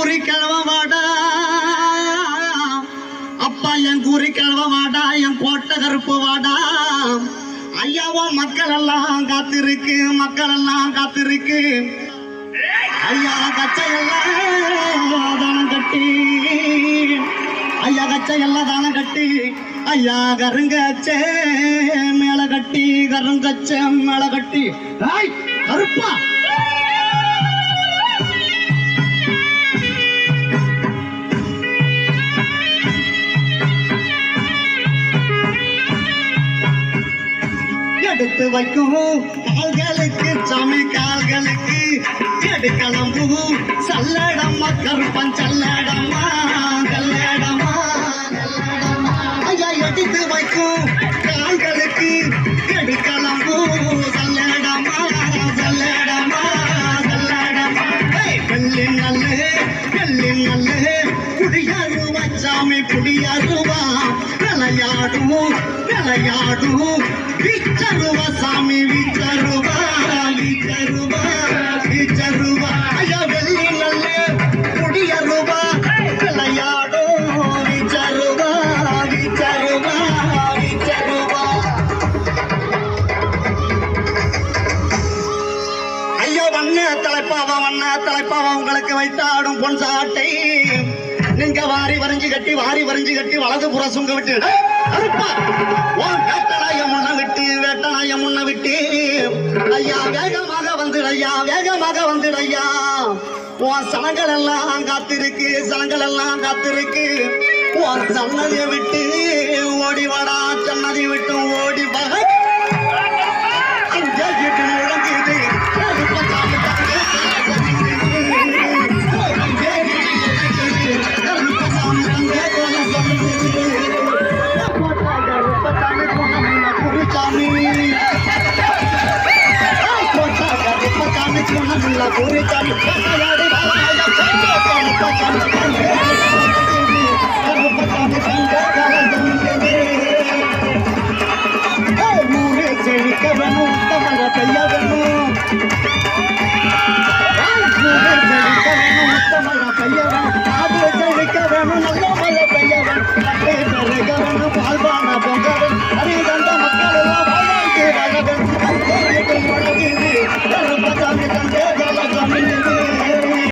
கூறி கிழவமாடா அப்பா என் கூறி கிழவமாடா என் கோட்டை கருப்பு வாடா ஐயாவோ மக்கள் எல்லாம் காத்திருக்கு மக்கள் எல்லாம் காத்திருக்கு. ஐயா கச்சையெல்லாம் தானம் கட்டி. ஐயா கச்சையெல்லாம் தானம் கட்டி. ஐயா கருங்கச்சே மேல கட்டி கருங்கச்சே மேல கட்டி. கருப்பா. வைக்கும் கால்களுக்கு சாமி கால்களுக்கு எடுக்கலாம் பூ சல்லடம்மா கருப்பன் சல்லடம்மா கல்லடம்மா ஐயா எடுத்து வைக்கும். கால்களுக்கு எடுக்கலாம் பூ சல்லடம்மா சல்லடம்மா சல்லடம்மா. ஏய், வெள்ளி நல்ல வெள்ளி குடியாருவா சாமி குடியாருவா. விளையாடுவோம். விளையாடுவோம் விச்சருவா சாமி விச்சருவா விச்சருவா விச்சருவா ஐயா நல்ல குடியருவா விளையாடும் விச்சருவா விச்சருவா விச்சருவா ஐயோ வண்ண தலைப்பாவா வண்ண தலைப்பாவா உங்களுக்கு வைத்தாடும் பொன் சாட்டை நீங்க வாரி வரைஞ்சு கட்டி வாரி வரைஞ்சு கட்டி வலது புற சுங்க விட்டு. முன்ன விட்டு வேட்டநாயம் முன்ன விட்டு. ஐயா வேகமாக வந்துடு ஐயா வேகமாக வந்துடு ஐயா. உன் சனங்கள் எல்லாம் காத்திருக்கு சனங்கள் எல்லாம் காத்திருக்கு. உன் சன்னதியை விட்டு ஓடி வா Hey, mure, take a